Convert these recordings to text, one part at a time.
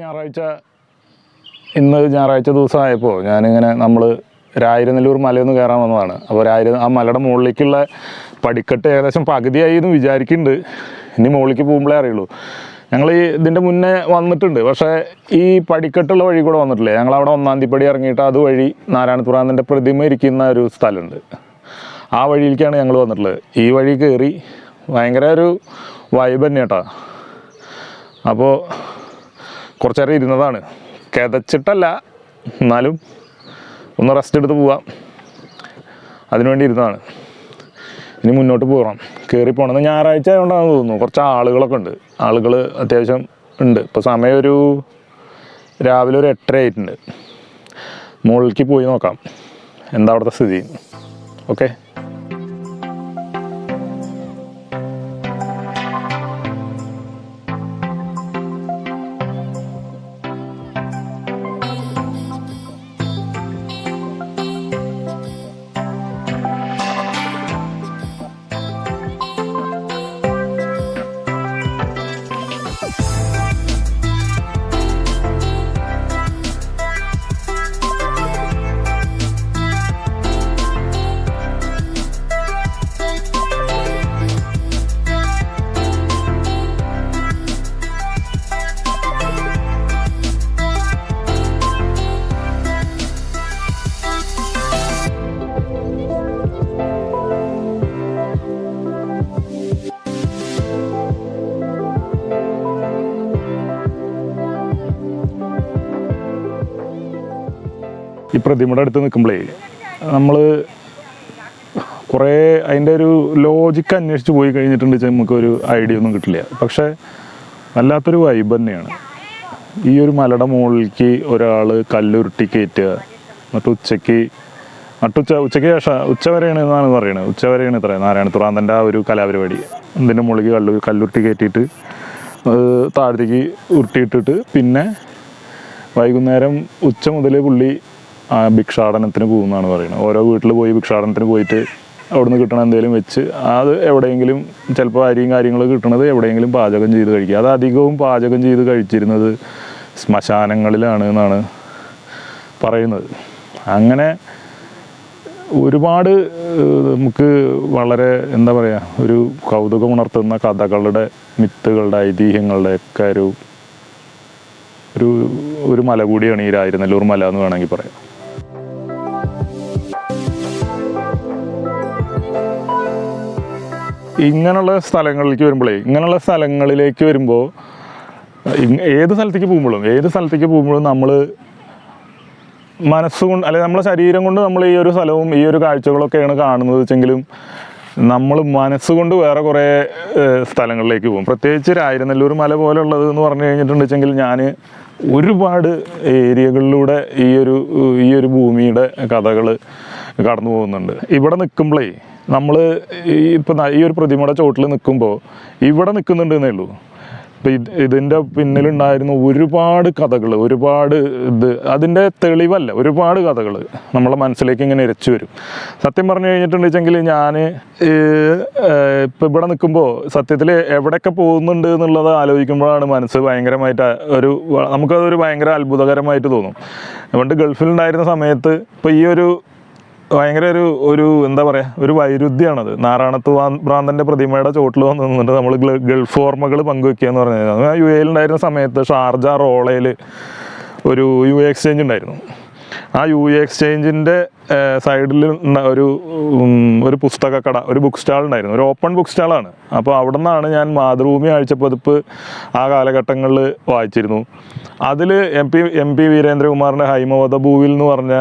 ഞായറാഴ്ച ഇന്ന് ഞായറാഴ്ച ദിവസമായപ്പോൾ ഞാനിങ്ങനെ നമ്മൾ രായിരനെല്ലൂർ മലയൊന്ന് കയറാൻ വന്നതാണ്. അപ്പോൾ രായിര ആ മലയുടെ മുകളിലേക്കുള്ള പടിക്കെട്ട് ഏകദേശം പകുതിയായി എന്ന് വിചാരിക്കുന്നുണ്ട് ഇനി മുകളിലേക്ക് പോകുമ്പോഴേ അറിയുള്ളൂ. ഞങ്ങൾ ഈ ഇതിന്റെ മുന്നേ വന്നിട്ടുണ്ട്. പക്ഷേ ഈ പടിക്കെട്ടുള്ള വഴി കൂടെ വന്നിട്ടില്ലേ? ഞങ്ങൾ അവിടെ ഒന്നാം തീപ്പടി പടി ഇറങ്ങിയിട്ട് അതുവഴി നാരായണപുരാന്തന്റെ പ്രതിമ ഇരിക്കുന്ന ഒരു സ്ഥലമുണ്ട്. ആ വഴിയിലേക്കാണ് ഞങ്ങൾ വന്നിട്ടുള്ളത്. ഈ വഴി കയറി ഭയങ്കര ഒരു വൈബ് തന്നെ കേട്ടോ അപ്പോൾ കുറച്ച് ഇരുന്നതാണ്. കിതച്ചിട്ടല്ല എന്നാലും ഒന്ന് റെസ്റ്റ് എടുത്ത് പോവാം. അതിനുവേണ്ടി ഇരുന്നതാണ്. ഇനി മുന്നോട്ട് പോകണം കയറി പോകണം ഞായറാഴ്ച ആയതുകൊണ്ടാണെന്ന് തോന്നുന്നു. കുറച്ച് ആളുകളൊക്കെ ഉണ്ട്. ആളുകൾ അത്യാവശ്യം ഉണ്ട്. ഇപ്പോൾ സമയം ഒരു രാവിലെ ഒരു എട്ടര ആയിട്ടുണ്ട്. മുകളിലേക്ക് പോയി നോക്കാം. എന്താ അവിടുത്തെ സ്ഥിതി? ഓക്കെ ഈ പ്രതിമയുടെ അടുത്ത് നിൽക്കുമ്പോഴേ നമ്മൾ കുറേ അതിന്റെ ഒരു ലോജിക്ക് അന്വേഷിച്ച് പോയി കഴിഞ്ഞിട്ടുണ്ട് നമുക്കൊരു ഐഡിയ ഒന്നും കിട്ടില്ല. പക്ഷേ വല്ലാത്തൊരു വൈബ് തന്നെയാണ്. ഈ ഒരു മലയുടെ മുകളിലേക്ക് ഒരാൾ കല്ലുരുട്ടി കയറ്റുക എന്നിട്ട് ഉച്ചയ്ക്ക് നട്ടുച്ച ഉച്ചയ്ക്ക് ശേഷം ഉച്ച വരെയാണ് എന്നാണ് പറയുന്നത് ഉച്ച വരെയാണ് ഇത്ര നാരായണ തുറാന്തന്റെ ആ ഒരു കലാപരിപാടി. ഇതിന്റെ മുകളിൽ കല്ലു കല്ലുരുട്ടി കയറ്റിയിട്ട് താഴത്തേക്ക് ഉരുട്ടിയിട്ടിട്ട് പിന്നെ വൈകുന്നേരം ഉച്ച മുതൽ പുള്ളി ഭിക്ഷാടനത്തിന് പോകുന്നതാണ് പറയുന്നത്. ഓരോ വീട്ടിൽ പോയി ഭിക്ഷാടനത്തിന് പോയിട്ട് അവിടുന്ന് കിട്ടണ എന്തെങ്കിലും വെച്ച് അത് എവിടെയെങ്കിലും ചിലപ്പോൾ അരിയും കാര്യങ്ങളും കിട്ടണത് എവിടെയെങ്കിലും പാചകം ചെയ്ത് കഴിക്കുക. അത് അധികവും പാചകം ചെയ്ത് കഴിച്ചിരുന്നത് ശ്മശാനങ്ങളിലാണ് എന്നാണ് പറയുന്നത്. അങ്ങനെ ഒരുപാട് നമുക്ക് വളരെ എന്താ പറയുക ഒരു കൗതുകമുണർത്തുന്ന കഥകളുടെ മിത്തുകളുടെ ഐതിഹ്യങ്ങളുടെ ഒക്കെ ഒരു ഒരു ഒരു മല കൂടിയാണ് ഈ രായിരുന്നല്ലൂർ മല എന്ന് വേണമെങ്കിൽ പറയാം. ഇങ്ങനെയുള്ള സ്ഥലങ്ങളിലേക്ക് വരുമ്പോഴേ ഇങ്ങനെയുള്ള സ്ഥലങ്ങളിലേക്ക് വരുമ്പോൾ ഏത് സ്ഥലത്തേക്ക് പോകുമ്പോഴും ഏത് സ്ഥലത്തേക്ക് പോകുമ്പോഴും നമ്മൾ മനസ്സുകൊണ്ട് അല്ലെങ്കിൽ നമ്മളെ ശരീരം കൊണ്ട് നമ്മൾ ഈ ഒരു സ്ഥലവും ഈ ഒരു കാഴ്ചകളൊക്കെയാണ് കാണുന്നത് വെച്ചെങ്കിലും നമ്മൾ മനസ്സുകൊണ്ട് വേറെ കുറേ സ്ഥലങ്ങളിലേക്ക് പോകും. പ്രത്യേകിച്ച് രായിരുന്നല്ലൂർ മല പോലുള്ളത് എന്ന് പറഞ്ഞു കഴിഞ്ഞിട്ടുണ്ടെങ്കിൽ ഞാൻ ഒരുപാട് ഏരിയകളിലൂടെ ഈ ഒരു ഈ ഒരു ഭൂമിയുടെ കഥകൾ കടന്നു പോകുന്നുണ്ട് ഇവിടെ നിൽക്കുമ്പോഴേ നമ്മൾ ഈ ഇപ്പം ഈ ഒരു പ്രതിമയുടെ ചോട്ടിൽ നിൽക്കുമ്പോൾ ഇവിടെ നിൽക്കുന്നുണ്ട് എന്നേ ഉള്ളൂ. ഇപ്പം ഇത് ഇതിന്റെ പിന്നിലുണ്ടായിരുന്ന ഒരുപാട് കഥകൾ ഒരുപാട് ഇത് അതിന്റെ തെളിവല്ല ഒരുപാട് കഥകൾ നമ്മളെ മനസ്സിലേക്ക് ഇങ്ങനെ ഇരച്ചു വരും. സത്യം പറഞ്ഞു കഴിഞ്ഞിട്ടുണ്ടെങ്കിൽ ഞാൻ ഇപ്പം ഇവിടെ നിൽക്കുമ്പോൾ സത്യത്തിൽ എവിടെയൊക്കെ പോകുന്നുണ്ട് എന്നുള്ളത് ആലോചിക്കുമ്പോഴാണ് മനസ്സ് ഭയങ്കരമായിട്ട് ഒരു നമുക്കതൊരു ഭയങ്കര അത്ഭുതകരമായിട്ട് തോന്നും. അതുകൊണ്ട് ഗൾഫിലുണ്ടായിരുന്ന സമയത്ത് ഇപ്പോൾ ഈ ഒരു ഭയങ്കര ഒരു ഒരു എന്താ പറയുക ഒരു വൈരുദ്ധ്യമാണത് നാരായണത്ത് ഭ്രാന്തന്റെ പ്രതിമയുടെ ചോട്ടിൽ വന്ന് നിന്നിട്ട് നമ്മൾ ഗൾഫ് ഓർമ്മകൾ പങ്കുവെക്കുക എന്ന് പറഞ്ഞു യു എയിലുണ്ടായിരുന്ന സമയത്ത് ഷാർജ റോളയിൽ ഒരു യു എക്സ്ചേഞ്ച് ഉണ്ടായിരുന്നു. ആ യു എ എക്സ്ചേഞ്ചിന്റെ സൈഡിൽ ഒരു ഒരു പുസ്തകക്കട ഒരു ബുക്ക് സ്റ്റാൾ ഉണ്ടായിരുന്നു. ഒരു ഓപ്പൺ ബുക്ക് സ്റ്റാളാണ് അപ്പോൾ അവിടെ നിന്നാണ് ഞാൻ മാതൃഭൂമി ആഴ്ചപ്പതിപ്പ് ആ കാലഘട്ടങ്ങളിൽ വായിച്ചിരുന്നു. അതിൽ എം പി എം പി വീരേന്ദ്രകുമാറിന്റെ ഹൈമവത ഭൂവിൽ എന്ന് പറഞ്ഞ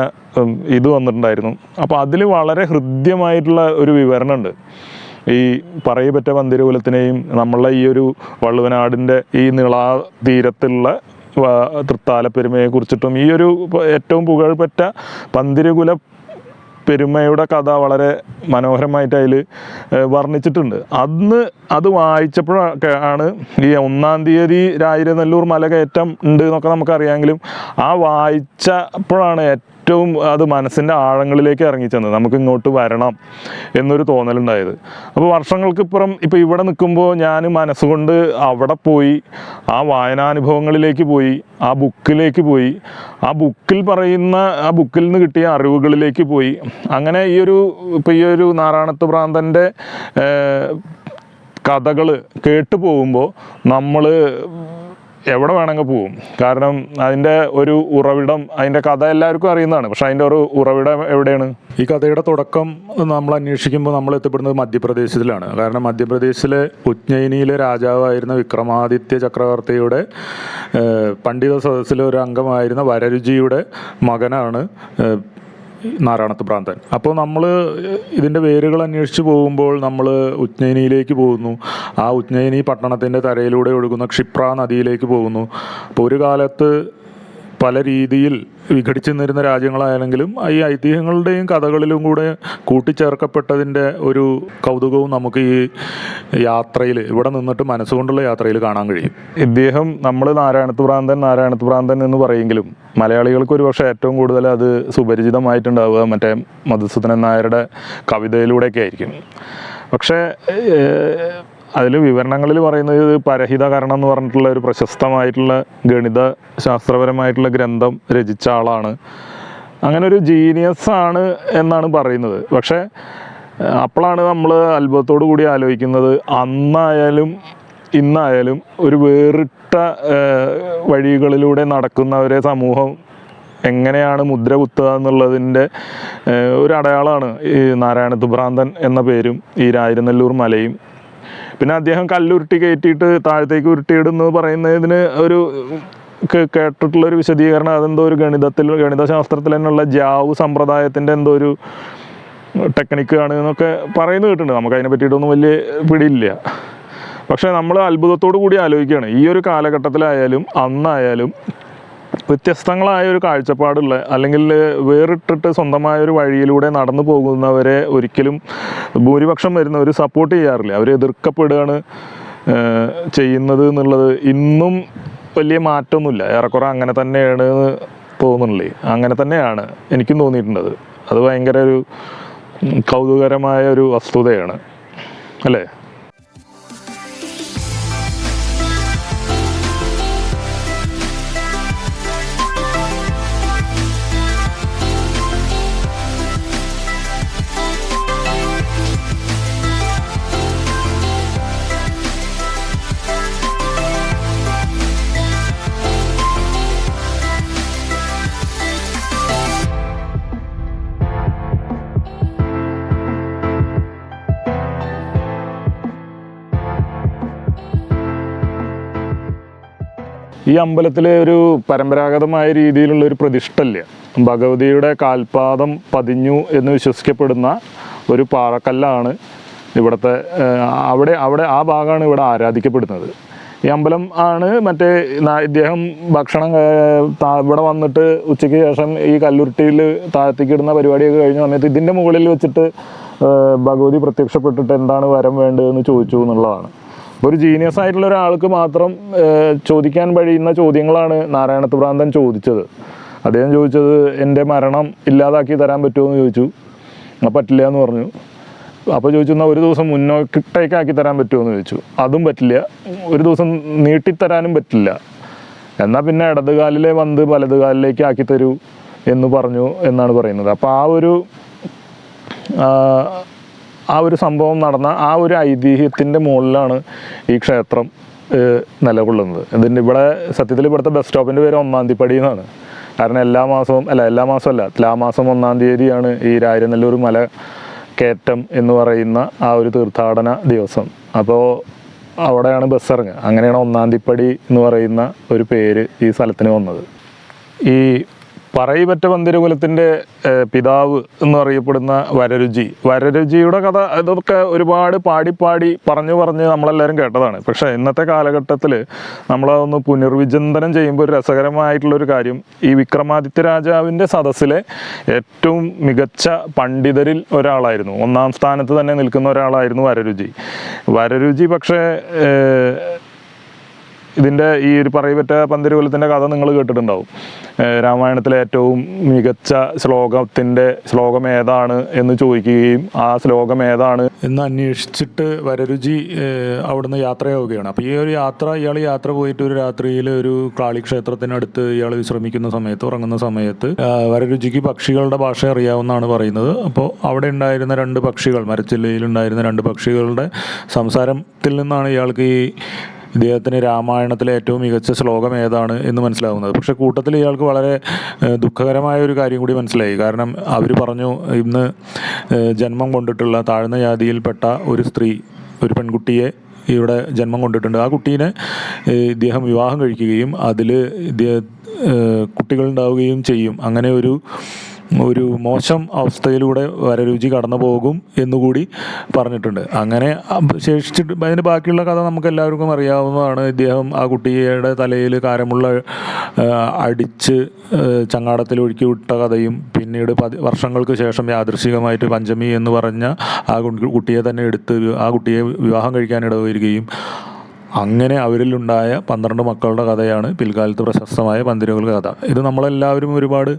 ഇത് വന്നിട്ടുണ്ടായിരുന്നു. അപ്പോൾ അതിൽ വളരെ ഹൃദ്യമായിട്ടുള്ള ഒരു വിവരണമുണ്ട്. ഈ പറയപ്പെട്ട പന്തിരകുലത്തിനെയും നമ്മളെ ഈ ഒരു വള്ളുവനാടിന്റെ ഈ നിളാ തീരത്തുള്ള തൃത്താലപ്പെരുമയെ കുറിച്ചിട്ടും ഈ ഒരു ഏറ്റവും പുകഴ്പെറ്റ പന്തിരുകുല പെരുമയുടെ കഥ വളരെ മനോഹരമായിട്ട് അതിൽ വർണിച്ചിട്ടുണ്ട്. അന്ന് അത് വായിച്ചപ്പോഴൊക്കെ ആണ് ഈ ഒന്നാം തീയതി രായിരനെല്ലൂർ മല കയറ്റം ഉണ്ട് എന്നൊക്കെ നമുക്കറിയാമെങ്കിലും ആ വായിച്ചപ്പോഴാണ് ഏറ്റവും ഏറ്റവും അത് മനസ്സിന്റെ ആഴങ്ങളിലേക്ക് ഇറങ്ങിച്ചെന്ന് നമുക്ക് ഇങ്ങോട്ട് വരണം എന്നൊരു തോന്നലുണ്ടായത്. അപ്പോൾ വർഷങ്ങൾക്കിപ്പുറം ഇപ്പോൾ ഇവിടെ നിൽക്കുമ്പോൾ ഞാൻ മനസ്സുകൊണ്ട് അവിടെ പോയി ആ വായനാനുഭവങ്ങളിലേക്ക് പോയി ആ ബുക്കിലേക്ക് പോയി ആ ബുക്കിൽ പറയുന്ന ആ ബുക്കിൽ നിന്ന് കിട്ടിയ അറിവുകളിലേക്ക് പോയി. അങ്ങനെ ഈ ഒരു ഇപ്പോൾ ഈ ഒരു നാരായണത്ത് ഭ്രാന്തന്റെ കഥകൾ കേട്ടു പോകുമ്പോൾ നമ്മൾ എവിടെ വേണമെങ്കിൽ പോവും. കാരണം അതിന്റെ ഒരു ഉറവിടം അതിന്റെ കഥ എല്ലാവർക്കും അറിയുന്നതാണ്. പക്ഷെ അതിന്റെ ഒരു ഉറവിടം എവിടെയാണ്? ഈ കഥയുടെ തുടക്കം നമ്മൾ അന്വേഷിക്കുമ്പോൾ നമ്മൾ എത്തപ്പെടുന്നത് മധ്യപ്രദേശിലാണ്. കാരണം മധ്യപ്രദേശിലെ ഉജ്ജയിനിയിലെ രാജാവായിരുന്ന വിക്രമാദിത്യ ചക്രവർത്തിയുടെ പണ്ഡിത സദസ്സിലെ ഒരു അംഗമായിരുന്ന വരരുചിയുടെ മകനാണ് നാരായണത്ത് ഭ്രാന്തൻ. അപ്പോൾ നമ്മൾ ഇതിന്റെ വേരുകൾ അന്വേഷിച്ച് പോകുമ്പോൾ നമ്മൾ ഉജ്ജയിനിയിലേക്ക് പോകുന്നു. ആ ഉജ്ജയിനി പട്ടണത്തിന്റെ തരയിലൂടെ ഒഴുകുന്ന ക്ഷിപ്ര നദിയിലേക്ക് പോകുന്നു. അപ്പോൾ ഒരു കാലത്ത് പല രീതിയിൽ വിഘടിച്ചു നിന്നിരുന്ന രാജ്യങ്ങളായാലെങ്കിലും ഈ ഐതിഹ്യങ്ങളുടെയും കഥകളിലും കൂടെ കൂട്ടിച്ചേർക്കപ്പെട്ടതിന്റെ ഒരു കൗതുകവും നമുക്ക് ഈ യാത്രയിൽ ഇവിടെ നിന്നിട്ട് മനസ്സുകൊണ്ടുള്ള യാത്രയിൽ കാണാൻ കഴിയും. ഇദ്ദേഹം നമ്മൾ നാരായണത്ത് ഭ്രാന്തൻ നാരായണത്ത് ഭ്രാന്തൻ എന്ന് പറയെങ്കിലും മലയാളികൾക്ക് ഒരു പക്ഷേ ഏറ്റവും കൂടുതൽ അത് സുപരിചിതമായിട്ടുണ്ടാവുക മറ്റേ മധുസൂദനൻ നായരുടെ കവിതയിലൂടെയൊക്കെ ആയിരിക്കും. പക്ഷേ അതിൽ വിവരണങ്ങളിൽ പറയുന്നത് ഇത് പരഹിതകരണം എന്ന് പറഞ്ഞിട്ടുള്ള ഒരു പ്രശസ്തമായിട്ടുള്ള ഗണിത ശാസ്ത്രപരമായിട്ടുള്ള ഗ്രന്ഥം രചിച്ച ആളാണ്. അങ്ങനെ ഒരു ജീനിയസ് ആണ് എന്നാണ് പറയുന്നത്. പക്ഷേ അപ്പോഴാണ് നമ്മൾ അത്ഭുതത്തോടു കൂടി ആലോചിക്കുന്നത് അന്നായാലും ഇന്നായാലും ഒരു വേറിട്ട വഴികളിലൂടെ നടക്കുന്നവരെ സമൂഹം എങ്ങനെയാണ് മുദ്ര കുത്തുക എന്നുള്ളതിന്റെ ഒരു അടയാളമാണ് ഈ നാരായണ ഭ്രാന്തൻ എന്ന പേരും ഈ രായിരുന്നല്ലൂർ മലയും പിന്നെ അദ്ദേഹം കല്ലുരുട്ടി കയറ്റിയിട്ട് താഴത്തേക്ക് ഉരുട്ടിയിടുന്നു പറയുന്നതിന് ഒരു കേട്ടിട്ടുള്ള ഒരു വിശദീകരണം. അതെന്തോ ഒരു ഗണിതത്തിൽ ഗണിതശാസ്ത്രത്തിൽ തന്നെയുള്ള ജാവു സമ്പ്രദായത്തിന്റെ എന്തോ ഒരു ടെക്നിക്ക് ആണ് എന്നൊക്കെ പറയുന്നത് കേട്ടിട്ടുണ്ട്. നമുക്ക് അതിനെ പറ്റിയിട്ടൊന്നും വലിയ പിടിയില്ല. പക്ഷേ നമ്മൾ അത്ഭുതത്തോടു കൂടി ആലോചിക്കുകയാണ്. ഈ ഒരു കാലഘട്ടത്തിലായാലും അന്നായാലും വ്യത്യസ്തങ്ങളായ ഒരു കാഴ്ചപ്പാടുള്ള അല്ലെങ്കിൽ വേറിട്ടിട്ട് സ്വന്തമായ ഒരു വഴിയിലൂടെ നടന്നു പോകുന്നവരെ ഒരിക്കലും ഭൂരിപക്ഷം വരുന്നവർ സപ്പോർട്ട് ചെയ്യാറില്ല. അവർ എതിർക്കപ്പെടുകയാണ് ചെയ്യുന്നത് എന്നുള്ളത് ഇന്നും വലിയ മാറ്റമൊന്നുമില്ല. ഏറെക്കുറെ അങ്ങനെ തന്നെയാണ് തോന്നുന്നുള്ളേ അങ്ങനെ തന്നെയാണ് എനിക്കും തോന്നിയിട്ടുള്ളത്. അത് ഭയങ്കര ഒരു കൗതുകരമായ ഒരു വസ്തുതയാണ്. അല്ലേ? ഈ അമ്പലത്തിലെ ഒരു പരമ്പരാഗതമായ രീതിയിലുള്ള ഒരു പ്രതിഷ്ഠല്ല ഭഗവതിയുടെ കാൽപാദം പതിഞ്ഞു എന്ന് വിശ്വസിക്കപ്പെടുന്ന ഒരു പാറക്കല്ലാണ് ഇവിടുത്തെ അവിടെ അവിടെ ആ ഭാഗമാണ് ഇവിടെ ആരാധിക്കപ്പെടുന്നത്. ഈ അമ്പലം ആണ് മറ്റേ ഇദ്ദേഹം ഭക്ഷണം ഇവിടെ വന്നിട്ട് ഉച്ചയ്ക്ക് ശേഷം ഈ കല്ലുരുട്ടിയിൽ താഴത്തേക്ക് ഇടുന്ന പരിപാടിയൊക്കെ കഴിഞ്ഞ സമയത്ത് ഇതിന്റെ മുകളിൽ വെച്ചിട്ട് ഭഗവതി പ്രത്യക്ഷപ്പെട്ടിട്ട് എന്താണ് വരം വേണ്ടതെന്ന് ചോദിച്ചു എന്നുള്ളതാണ്. ഒരു ജീനിയസ് ആയിട്ടുള്ള ഒരാൾക്ക് മാത്രം ചോദിക്കാൻ കഴിയുന്ന ചോദ്യങ്ങളാണ് നാരായണത്ത് ഭ്രാന്തൻ ചോദിച്ചത്. അദ്ദേഹം ചോദിച്ചത് എന്റെ മരണം ഇല്ലാതാക്കി തരാൻ പറ്റുമോ? എന്ന് ചോദിച്ചു. പറ്റില്ല എന്ന് പറഞ്ഞു. അപ്പോൾ ചോദിച്ചു എന്നാൽ ഒരു ദിവസം മുന്നോട്ടേക്ക് ആക്കി തരാൻ പറ്റുമോ? എന്ന് ചോദിച്ചു. അതും പറ്റില്ല. ഒരു ദിവസം നീട്ടിത്തരാനും പറ്റില്ല. എന്നാൽ പിന്നെ ഇടതുകാലിലെ വന്ന് വലതുകാലിലേക്ക് ആക്കി തരൂ എന്ന് പറഞ്ഞു എന്നാണ് പറയുന്നത്. അപ്പോൾ ആ ഒരു ആ, ഒരു സംഭവം നടന്ന ആ ഒരു ഐതിഹ്യത്തിന്റെ മുകളിലാണ് ഈ ക്ഷേത്രം നിലകൊള്ളുന്നത്. ഇതിന്റെ ഇവിടെ സത്യത്തിൽ ഇവിടുത്തെ ബസ് സ്റ്റോപ്പിന്റെ പേര് ഒന്നാം എന്നാണ്. കാരണം എല്ലാ മാസവും അല്ല എല്ലാ മാസവും അല്ല മാസം ഒന്നാം തീയതിയാണ് ഈ രാജനെല്ലൂർ മല കയറ്റം എന്ന് പറയുന്ന ആ ഒരു തീർത്ഥാടന ദിവസം. അപ്പോൾ അവിടെയാണ് ബസ് ഇറങ്ങുക. അങ്ങനെയാണ് ഒന്നാം എന്ന് പറയുന്ന ഒരു പേര് ഈ സ്ഥലത്തിന് വന്നത്. ഈ പറയിപ്പറ്റ പന്തിരകുലത്തിന്റെ പിതാവ് എന്ന് അറിയപ്പെടുന്ന വരരുചി. വരരുചിയുടെ കഥ ഇതൊക്കെ ഒരുപാട് പാടി പാടി പറഞ്ഞു പറഞ്ഞ് നമ്മളെല്ലാവരും കേട്ടതാണ്. പക്ഷേ ഇന്നത്തെ കാലഘട്ടത്തിൽ നമ്മളതൊന്ന് പുനർവിചിന്തനം ചെയ്യുമ്പോൾ ഒരു രസകരമായിട്ടുള്ളൊരു കാര്യം ഈ വിക്രമാദിത്യ രാജാവിന്റെ സദസ്സിലെ ഏറ്റവും മികച്ച പണ്ഡിതരിൽ ഒരാളായിരുന്നു. ഒന്നാം സ്ഥാനത്ത് തന്നെ നിൽക്കുന്ന ഒരാളായിരുന്നു വരരുചി. വരരുചി പക്ഷേ ഇതിന്റെ ഈ ഒരു പറയപ്പെട്ട പന്തിരുകുലത്തിന്റെ കഥ നിങ്ങൾ കേട്ടിട്ടുണ്ടാവും. രാമായണത്തിലെ ഏറ്റവും മികച്ച ശ്ലോകത്തിന്റെ ശ്ലോകം ഏതാണ് എന്ന് ചോദിക്കുകയും ആ ശ്ലോകം ഏതാണ് എന്ന് അന്വേഷിച്ചിട്ട് വരരുചി അവിടുന്ന് യാത്രയാവുകയാണ്. അപ്പോൾ ഈ ഒരു യാത്ര ഇയാൾ യാത്ര പോയിട്ട് ഒരു രാത്രിയിൽ ഒരു കാളി ക്ഷേത്രത്തിനടുത്ത് ഇയാൾ വിശ്രമിക്കുന്ന സമയത്ത് ഉറങ്ങുന്ന സമയത്ത് വരരുചിക്ക് പക്ഷികളുടെ ഭാഷ അറിയാവുന്നതാണ് പറയുന്നത്. അപ്പോൾ അവിടെ ഉണ്ടായിരുന്ന രണ്ട് പക്ഷികൾ മരച്ചില്ലയിൽ ഉണ്ടായിരുന്ന രണ്ട് പക്ഷികളുടെ സംസാരത്തിൽ നിന്നാണ് ഇയാൾക്ക് ഈ ഇദ്ദേഹത്തിന് രാമായണത്തിലെ ഏറ്റവും മികച്ച ശ്ലോകം ഏതാണ് എന്ന് മനസ്സിലാവുന്നത്. പക്ഷെ കൂട്ടത്തിൽ ഇയാൾക്ക് വളരെ ദുഃഖകരമായ ഒരു കാര്യം കൂടി മനസ്സിലായി. കാരണം അവർ പറഞ്ഞു ഇന്ന് ജന്മം കൊണ്ടിട്ടുള്ള താഴ്ന്ന ജാതിയിൽപ്പെട്ട ഒരു സ്ത്രീ ഒരു പെൺകുട്ടിയെ ഇവിടെ ജന്മം കൊണ്ടിട്ടുണ്ട്. ആ കുട്ടീനെ ഇദ്ദേഹം വിവാഹം കഴിക്കുകയും അതിൽ ഇദ്ദേഹം കുട്ടികളുണ്ടാവുകയും ചെയ്യും. അങ്ങനെ ഒരു ഒരു മോശം അവസ്ഥയിലൂടെ വരരുചി കടന്നു പോകും എന്നുകൂടി പറഞ്ഞിട്ടുണ്ട്. അങ്ങനെ ശേഷിച്ചിട്ട് അതിന് ബാക്കിയുള്ള കഥ നമുക്ക് എല്ലാവർക്കും അറിയാവുന്നതാണ്. ഇദ്ദേഹം ആ കുട്ടിയുടെ തലയിൽ കാരമുള്ള അടിച്ച് ചങ്ങാടത്തിൽ ഒഴുക്കി വിട്ട കഥയും പിന്നീട് പതി വർഷങ്ങൾക്ക് ശേഷം യാദൃശികമായിട്ട് പഞ്ചമി എന്ന് പറഞ്ഞ ആ കുട്ടിയെ തന്നെ എടുത്ത് ആ കുട്ടിയെ വിവാഹം കഴിക്കാനിട വരികയും അങ്ങനെ അവരിലുണ്ടായ പന്ത്രണ്ട് മക്കളുടെ കഥയാണ് പിൽക്കാലത്ത് പ്രശസ്തമായ പന്തിരുകൾ കഥ. ഇത് നമ്മളെല്ലാവരും ഒരുപാട്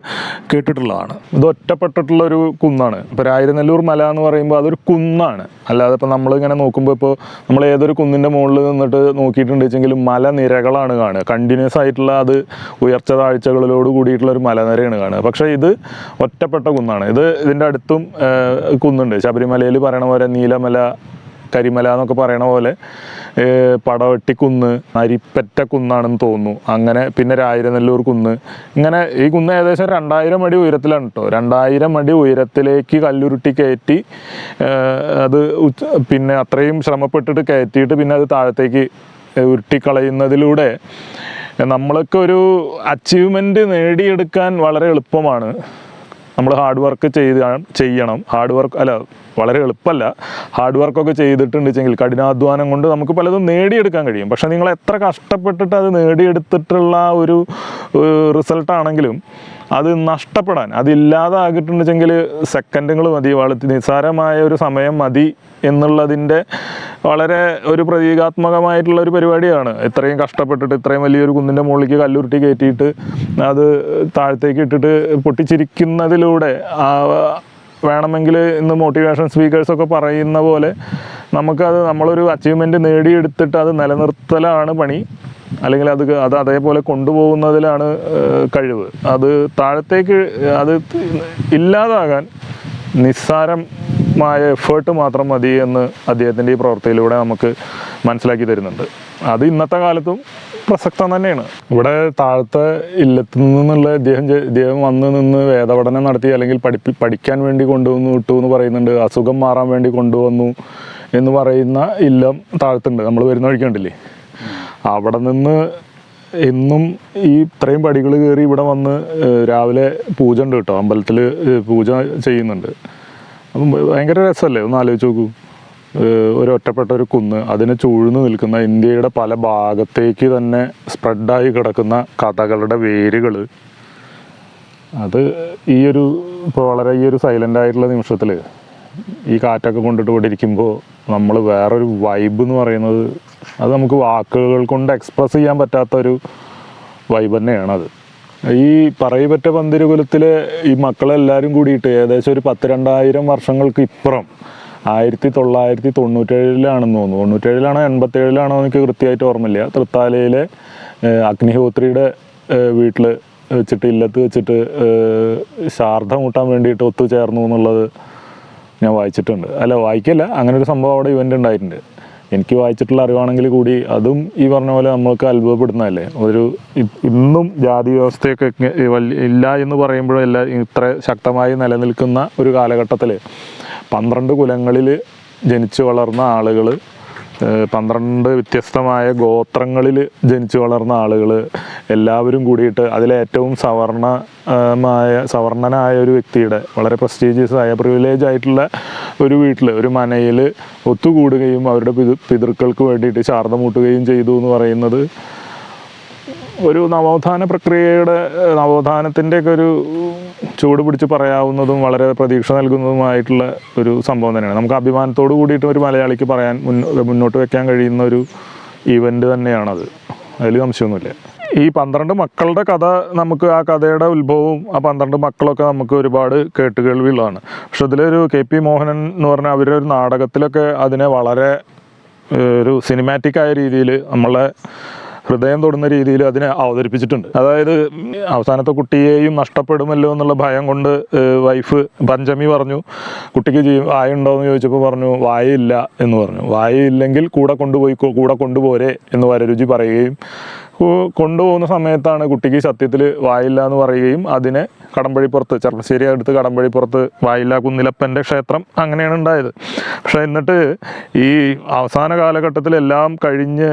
കേട്ടിട്ടുള്ളതാണ്. ഇത് ഒറ്റപ്പെട്ടിട്ടുള്ള ഒരു കുന്നാണ്. ഇപ്പോൾ രായിരനെല്ലൂർ മല എന്ന് പറയുമ്പോൾ അതൊരു കുന്നാണ്. അല്ലാതെ ഇപ്പോൾ നമ്മളിങ്ങനെ നോക്കുമ്പോൾ ഇപ്പോൾ നമ്മൾ ഏതൊരു കുന്നിന്റെ മുകളിൽ നിന്നിട്ട് നോക്കിയിട്ടുണ്ട് വെച്ചെങ്കിലും മലനിരകളാണ് കാണുക. കണ്ടിന്യൂസ് ആയിട്ടുള്ള അത് ഉയർച്ച താഴ്ചകളിലോട് കൂടിയിട്ടുള്ള ഒരു മലനിരയാണ് കാണുക. പക്ഷേ ഇത് ഒറ്റപ്പെട്ട കുന്നാണ്. ഇത് ഇതിന്റെ അടുത്തും കുന്നുണ്ട്. ശബരിമലയിൽ പറയണ പോലെ നീലമല കരിമല എന്നൊക്കെ പറയണ പോലെ പടവെട്ടി പടവെട്ടിക്കുന്ന് അരിപ്പറ്റ കുന്നാണെന്ന് തോന്നുന്നു. അങ്ങനെ പിന്നെ രായിരനെല്ലൂർ കുന്ന്. ഇങ്ങനെ ഈ കുന്ന് ഏകദേശം രണ്ടായിരം അടി ഉയരത്തിലാണ് കേട്ടോ രണ്ടായിരം അടി ഉയരത്തിലേക്ക് കല്ലുരുട്ടി കയറ്റി അത് പിന്നെ അത്രയും ശ്രമപ്പെട്ടിട്ട് കയറ്റിയിട്ട് പിന്നെ അത് താഴത്തേക്ക് ഉരുട്ടിക്കളയുന്നതിലൂടെ നമ്മളൊക്കെ ഒരു അച്ചീവ്മെന്റ് നേടിയെടുക്കാൻ വളരെ എളുപ്പമാണ്. നമ്മൾ ഹാർഡ് വർക്ക് ചെയ്ത് ചെയ്യണം. ഹാർഡ് വർക്ക് അല്ല വളരെ എളുപ്പമല്ല. ഹാർഡ് വർക്കൊക്കെ ചെയ്തിട്ടുണ്ടെങ്കിൽ കഠിനാധ്വാനം കൊണ്ട് നമുക്ക് പലതും നേടിയെടുക്കാൻ കഴിയും. പക്ഷേ നിങ്ങൾ എത്ര കഷ്ടപ്പെട്ടിട്ട് അത് നേടിയെടുത്തിട്ടുള്ള ഒരു റിസൾട്ടാണെങ്കിലും അത് നഷ്ടപ്പെടാൻ അതില്ലാതാകിട്ടുണ്ടെങ്കിൽ സെക്കൻഡുകൾ മതി. വളരെ നിസ്സാരമായ ഒരു സമയം മതി എന്നുള്ളതിന്റെ വളരെ ഒരു പ്രതീകാത്മകമായിട്ടുള്ള ഒരു പരിപാടിയാണ്. ഇത്രയും കഷ്ടപ്പെട്ടിട്ട് ഇത്രയും വലിയൊരു കുന്നിന്റെ മുകളിലേക്ക് കല്ലുരുട്ടി കയറ്റിയിട്ട് അത് താഴത്തേക്ക് ഇട്ടിട്ട് പൊട്ടിച്ചിരിക്കുന്നതിലൂടെ വേണമെങ്കിൽ ഇന്ന് മോട്ടിവേഷൻ സ്പീക്കേഴ്സൊക്കെ പറയുന്ന പോലെ നമുക്കത് നമ്മളൊരു അച്ചീവ്മെന്റ് നേടിയെടുത്തിട്ട് അത് നിലനിർത്തലാണ് പണി. അല്ലെങ്കിൽ അത് അത് അതേപോലെ കൊണ്ടുപോകുന്നതിലാണ് കഴിവ്. അത് താഴത്തേക്ക് അത് ഇല്ലാതാകാൻ നിസ്സാരമായ എഫേർട്ട് മാത്രം മതി എന്ന് അദ്ദേഹത്തിന്റെ ഈ പ്രവൃത്തിയിലൂടെ നമുക്ക് മനസ്സിലാക്കി തരുന്നുണ്ട്. അത് ഇന്നത്തെ കാലത്തും പ്രസക്തം തന്നെയാണ് ഇവിടെ താഴത്തെ ഇല്ലത്തു നിന്നുള്ള ഇദ്ദേഹം ഇദ്ദേഹം വന്ന് നിന്ന് വേദപഠനം നടത്തി അല്ലെങ്കിൽ പഠിപ്പി പഠിക്കാൻ വേണ്ടി കൊണ്ടുവന്നു വിട്ടു എന്ന് പറയുന്നുണ്ട്. അസുഖം മാറാൻ വേണ്ടി കൊണ്ടുവന്നു എന്ന് പറയുന്ന ഇല്ലം താഴത്തുണ്ട്. നമ്മൾ വരുന്ന വഴിക്കുണ്ടല്ലേ അവിടെ നിന്ന് എന്നും ഈ ഇത്രയും പടികൾ കയറി ഇവിടെ വന്ന് രാവിലെ പൂജ ഉണ്ട് കേട്ടോ. അമ്പലത്തിൽ പൂജ ചെയ്യുന്നുണ്ട്. അപ്പം ഭയങ്കര രസമല്ലേ? ഒന്ന് ആലോചിച്ച് നോക്കൂ. ഒരു ഒറ്റപ്പെട്ട ഒരു കുന്ന് അതിന് ചൂഴ്ന്നു നിൽക്കുന്ന ഇന്ത്യയുടെ പല ഭാഗത്തേക്ക് തന്നെ സ്പ്രെഡായി കിടക്കുന്ന കഥകളുടെ വേരുകൾ അത് ഈ ഒരു ഇപ്പോൾ വളരെ ഈ ഒരു സൈലന്റ് ആയിട്ടുള്ള നിമിഷത്തിൽ ഈ കാറ്റൊക്കെ കൊണ്ടിട്ട് ഇവിടെ നമ്മൾ വേറൊരു വൈബ് എന്ന് പറയുന്നത് അത് നമുക്ക് വാക്കുകൾ കൊണ്ട് എക്സ്പ്രസ് ചെയ്യാൻ പറ്റാത്ത ഒരു വൈബ് തന്നെയാണത് ഈ പറയപ്പെട്ട പന്തിരുകുലത്തിലെ ഈ മക്കളെല്ലാവരും കൂടിയിട്ട് ഏകദേശം ഒരു പത്ത് രണ്ടായിരം വർഷങ്ങൾക്ക് ഇപ്പുറം ആയിരത്തി തൊള്ളായിരത്തി തൊണ്ണൂറ്റേഴിലാണെന്ന് തോന്നുന്നു. തൊണ്ണൂറ്റേഴിലാണോ എൺപത്തേഴിലാണോ എനിക്ക് കൃത്യമായിട്ട് ഓർമ്മയില്ല. തൃത്താലയിലെ അഗ്നിഹോത്രിയുടെ വീട്ടിൽ വെച്ചിട്ട് ഇല്ലത്ത് വെച്ചിട്ട് ശാർദ മൂട്ടാൻ വേണ്ടിയിട്ട് ഒത്തുചേർന്നു എന്നുള്ളത് ഞാൻ വായിച്ചിട്ടുണ്ട്. അല്ല വായിക്കല്ല. അങ്ങനെ ഒരു സംഭവം അവിടെ ഇവന്റ് ഉണ്ടായിട്ടുണ്ട്. എനിക്ക് വായിച്ചിട്ടുള്ള അറിവാണെങ്കിൽ കൂടി അതും ഈ പറഞ്ഞ പോലെ നമ്മൾക്ക് അത്ഭുതപ്പെടുന്നതല്ലേ? ഒരു ഇന്നും ജാതി വ്യവസ്ഥയൊക്കെ ഇല്ല എന്ന് പറയുമ്പോഴല്ല ഇത്ര ശക്തമായി നിലനിൽക്കുന്ന ഒരു കാലഘട്ടത്തിൽ പന്ത്രണ്ട് കുലങ്ങളിൽ ജനിച്ചു വളർന്ന ആളുകൾ പന്ത്രണ്ട് വ്യത്യസ്തമായ ഗോത്രങ്ങളിൽ ജനിച്ചു വളർന്ന ആളുകൾ എല്ലാവരും കൂടിയിട്ട് അതിലേറ്റവും സവർണമായ സവർണനായ ഒരു വ്യക്തിയുടെ വളരെ പ്രസ്റ്റീജിയസ് ആയ പ്രിവിലേജ് ആയിട്ടുള്ള ഒരു വീട്ടിൽ ഒരു മനയിൽ ഒത്തുകൂടുകയും അവരുടെ പിതൃ പിതൃക്കൾക്ക് വേണ്ടിയിട്ട് ശാർദമൂട്ടുകയും ചെയ്തു എന്ന് പറയുന്നത് ഒരു നവോത്ഥാന പ്രക്രിയയുടെ നവോത്ഥാനത്തിന്റെ നവോത്ഥാനത്തിന്റെയൊക്കെ ഒരു ചൂട് പിടിച്ച് പറയാവുന്നതും വളരെ പ്രതീക്ഷ നൽകുന്നതുമായിട്ടുള്ള ഒരു സംഭവം തന്നെയാണ്. നമുക്ക് അഭിമാനത്തോട് കൂടിയിട്ട് ഒരു മലയാളിക്ക് പറയാൻ മുന്നോ- മുന്നോട്ട് വെക്കാൻ കഴിയുന്ന ഒരു ഇവന്റ് തന്നെയാണത്. അതിൽ സംശയമൊന്നുമില്ല. ഈ പന്ത്രണ്ട് മക്കളുടെ കഥ നമുക്ക് ആ കഥയുടെ ഉത്ഭവവും ആ പന്ത്രണ്ട് മക്കളൊക്കെ നമുക്ക് ഒരുപാട് കേട്ടുകേൾവിയുള്ളതാണ്. പക്ഷെ അതിലൊരു കെ പി മോഹനൻ എന്ന് പറഞ്ഞാൽ അവരുടെ ഒരു നാടകത്തിലൊക്കെ അതിനെ വളരെ ഒരു സിനിമാറ്റിക് ആയ രീതിയിൽ നമ്മളെ ഹൃദയം തൊടുന്ന രീതിയിൽ അതിനെ അവതരിപ്പിച്ചിട്ടുണ്ട്. അതായത് അവസാനത്തെ കുട്ടിയെയും നഷ്ടപ്പെടുമല്ലോ എന്നുള്ള ഭയം കൊണ്ട് വൈഫ് പഞ്ചമി പറഞ്ഞു കുട്ടിക്ക് ജീ വായുണ്ടോ എന്ന് ചോദിച്ചപ്പോൾ പറഞ്ഞു വായയില്ല എന്ന് പറഞ്ഞു. വായയില്ലെങ്കിൽ കൂടെ കൊണ്ടുപോയി കൂടെ കൊണ്ടുപോരെ എന്ന് വരരുചി പറയുകയും കൊണ്ടുപോകുന്ന സമയത്താണ് കുട്ടിക്ക് സത്യത്തിൽ വായില്ല എന്ന് പറയുകയും അതിനെ കടമ്പഴിപ്പുറത്ത് ചെറുപ്പശ്ശേരി അടുത്ത് കടമ്പഴിപ്പുറത്ത് വായില്ല കുന്നിലപ്പന്റെ ക്ഷേത്രം അങ്ങനെയാണ് ഉണ്ടായത്. പക്ഷേ എന്നിട്ട് ഈ അവസാന കാലഘട്ടത്തിലെല്ലാം കഴിഞ്ഞ്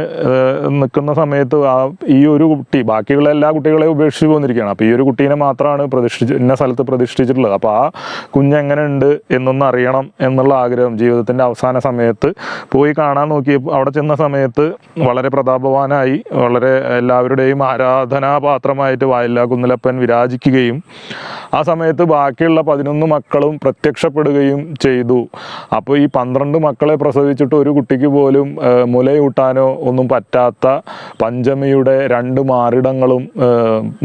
നിൽക്കുന്ന സമയത്ത് ആ ഈ ഒരു കുട്ടി ബാക്കിയുള്ള എല്ലാ കുട്ടികളെയും ഉപേക്ഷിച്ച് പോന്നിരിക്കുകയാണ്. അപ്പോൾ ഈ ഒരു കുട്ടീനെ മാത്രമാണ് പ്രതിഷ്ഠിച്ച് ഇന്ന സ്ഥലത്ത് പ്രതിഷ്ഠിച്ചിട്ടുള്ളത്. അപ്പോൾ ആ കുഞ്ഞെങ്ങനെ ഉണ്ട് എന്നൊന്ന് അറിയണം എന്നുള്ള ആഗ്രഹം ജീവിതത്തിന്റെ അവസാന സമയത്ത് പോയി കാണാൻ നോക്കിയപ്പോൾ അവിടെ ചെന്ന സമയത്ത് വളരെ പ്രതാപവാനായി വളരെ എല്ലാവരുടെയും ആരാധനാപാത്രമായിട്ട് വായില്ല കുന്നിലപ്പൻ വിരാജിക്കുകയും ആ സമയത്ത് ബാക്കിയുള്ള പതിനൊന്ന് മക്കളും പ്രത്യക്ഷപ്പെടുകയും ചെയ്തു. അപ്പോൾ ഈ പന്ത്രണ്ട് മക്കളെ പ്രസവിച്ചിട്ട് ഒരു കുട്ടിക്ക് പോലും മുലയൂട്ടാനോ ഒന്നും പറ്റാത്ത പഞ്ചമിയുടെ രണ്ട് മാറിടങ്ങളും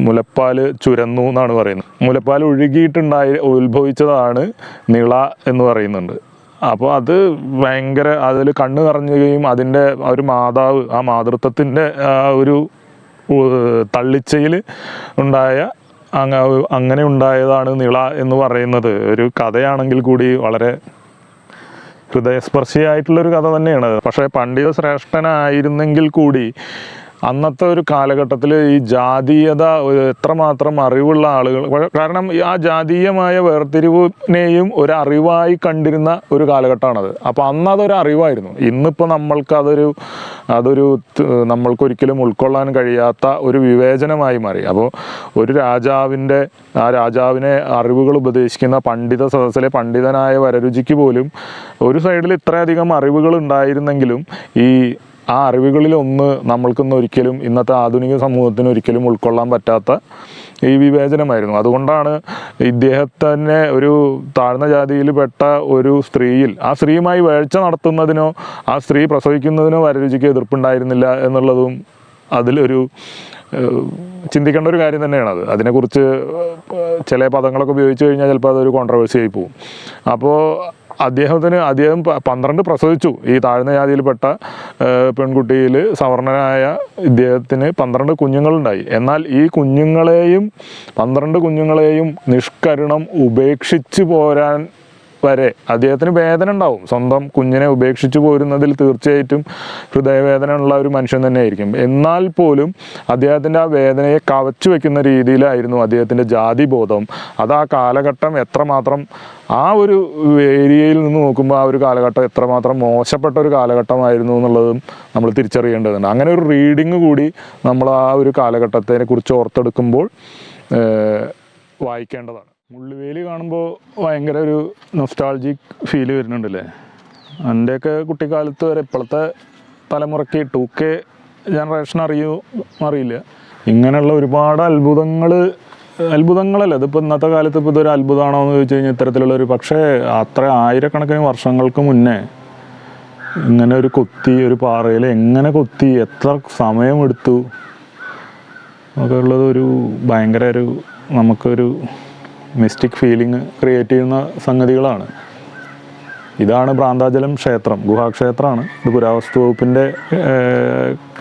മുലപ്പാൽ ചുരന്നു എന്നാണ് പറയുന്നത്. മുലപ്പാൽ ഒഴുകിയിട്ടുണ്ടായി ഉത്ഭവിച്ചതാണ് നിള എന്ന് പറയുന്നുണ്ട്. അപ്പോൾ അത് ഭയങ്കര അതിൽ കണ്ണു നിറഞ്ഞുകയും അതിന്റെ ഒരു മാതാവ് ആ മാതൃത്വത്തിന്റെ ഒരു തള്ളിച്ചയിൽ ഉണ്ടായ അങ്ങ അങ്ങനെ ഉണ്ടായതാണ് നിള എന്ന് പറയുന്നത്. ഒരു കഥയാണെങ്കിൽ കൂടി വളരെ ഹൃദയസ്പർശിയായിട്ടുള്ളൊരു കഥ തന്നെയാണ്. പക്ഷേ പണ്ഡിത ശ്രേഷ്ഠനായിരുന്നെങ്കിൽ കൂടി അന്നത്തെ ഒരു കാലഘട്ടത്തിൽ ഈ ജാതീയത എത്രമാത്രം അറിവുള്ള ആളുകൾ കാരണം ആ ജാതീയമായ വേർതിരിവിനെയും ഒരു അറിവായി കണ്ടിരുന്ന ഒരു കാലഘട്ടമാണത്. അപ്പോൾ അന്ന് അതൊരു അറിവായിരുന്നു. ഇന്നിപ്പോൾ നമ്മൾക്ക് അതൊരു അതൊരു നമ്മൾക്കൊരിക്കലും ഉൾക്കൊള്ളാൻ കഴിയാത്ത ഒരു വിവേചനമായി മാറി. അപ്പോൾ ഒരു രാജാവിന്റെ ആ രാജാവിനെ അറിവുകൾ ഉപദേശിക്കുന്ന പണ്ഡിത സദസ്സിലെ പണ്ഡിതനായ വരരുചിക്ക് പോലും ഒരു സൈഡിൽ ഇത്രയധികം അറിവുകൾ ഉണ്ടായിരുന്നെങ്കിലും ഈ ആ അറിവുകളിലൊന്ന് നമ്മൾക്കൊന്നും ഒരിക്കലും ഇന്നത്തെ ആധുനിക സമൂഹത്തിന് ഒരിക്കലും ഉൾക്കൊള്ളാൻ പറ്റാത്ത ഈ വിവേചനമായിരുന്നു. അതുകൊണ്ടാണ് ഇദ്ദേഹത്തിനെ ഒരു താഴ്ന്ന ജാതിയിൽപ്പെട്ട ഒരു സ്ത്രീയിൽ ആ സ്ത്രീയുമായി വേഴ്ച നടത്തുന്നതിനോ ആ സ്ത്രീ പ്രസവിക്കുന്നതിനോ വരരുചിക്ക് എതിർപ്പുണ്ടായിരുന്നില്ല എന്നുള്ളതും അതിലൊരു ചിന്തിക്കേണ്ട ഒരു കാര്യം തന്നെയാണ് അത് അതിനെക്കുറിച്ച് ചില പദങ്ങളൊക്കെ ഉപയോഗിച്ച് കഴിഞ്ഞാൽ ചിലപ്പോൾ അതൊരു കോൺട്രവേഴ്സി ആയി പോകും അപ്പോൾ അദ്ദേഹത്തിന് അദ്ദേഹം പന്ത്രണ്ട് പ്രസവിച്ചു. ഈ താഴ്ന്ന ജാതിയിൽപ്പെട്ട പെൺകുട്ടിയിൽ സവർണനായ ഇദ്ദേഹത്തിന് പന്ത്രണ്ട് കുഞ്ഞുങ്ങളുണ്ടായി. എന്നാൽ ഈ കുഞ്ഞുങ്ങളെയും പന്ത്രണ്ട് കുഞ്ഞുങ്ങളെയും നിഷ്കരണം ഉപേക്ഷിച്ച് പോരാൻ വരെ. അദ്ദേഹത്തിന് വേദന ഉണ്ടാവും. സ്വന്തം കുഞ്ഞിനെ ഉപേക്ഷിച്ച് പോരുന്നതിൽ തീർച്ചയായിട്ടും ഹൃദയവേദന ഉള്ള ഒരു മനുഷ്യൻ തന്നെയായിരിക്കും. എന്നാൽ പോലും അദ്ദേഹത്തിന്റെ ആ വേദനയെ കവച്ചു വെക്കുന്ന രീതിയിലായിരുന്നു അദ്ദേഹത്തിന്റെ ജാതി ബോധം അത് ആ കാലഘട്ടം എത്രമാത്രം ആ ഒരു ഏരിയയിൽ നിന്ന് നോക്കുമ്പോൾ ആ ഒരു കാലഘട്ടം എത്രമാത്രം മോശപ്പെട്ട ഒരു കാലഘട്ടമായിരുന്നു എന്നുള്ളതും നമ്മൾ തിരിച്ചറിയേണ്ടതുണ്ട്. അങ്ങനെ ഒരു റീഡിങ് കൂടി നമ്മൾ ആ ഒരു കാലഘട്ടത്തെ കുറിച്ച് ഓർത്തെടുക്കുമ്പോൾ വായിക്കേണ്ടതാണ്. മുള്ളുവേലി കാണുമ്പോൾ ഭയങ്കര ഒരു നൊസ്റ്റാൾജിക് ഫീൽ വരുന്നുണ്ടല്ലേ? എന്റെയൊക്കെ കുട്ടിക്കാലത്ത് വരെ ഇപ്പോഴത്തെ തലമുറയ്ക്ക് ടു കെ ജനറേഷൻ അറിയൂ അറിയില്ല. ഇങ്ങനെയുള്ള ഒരുപാട് അത്ഭുതങ്ങൾ അത്ഭുതങ്ങളല്ല ഇതിപ്പോൾ ഇന്നത്തെ കാലത്ത് ഇപ്പോൾ ഇതൊരു അത്ഭുതമാണോ എന്ന് ചോദിച്ചു കഴിഞ്ഞാൽ ഇത്തരത്തിലുള്ളൊരു പക്ഷേ അത്ര ആയിരക്കണക്കിന് വർഷങ്ങൾക്ക് മുന്നേ ഇങ്ങനെ ഒരു കൊത്തി ഒരു പാറയിൽ എങ്ങനെ കൊത്തി എത്ര സമയമെടുത്തു? ഒക്കെ ഉള്ളത് ഒരു ഭയങ്കര ഒരു നമുക്കൊരു മിസ്റ്റിക് ഫീലിംഗ് ക്രിയേറ്റ് ചെയ്യുന്ന സംഗതികളാണ്. ഇതാണ് ഭ്രാന്താചലം ക്ഷേത്രം. ഗുഹാക്ഷേത്രമാണ്. ഇത് പുരാവസ്തു വകുപ്പിന്റെ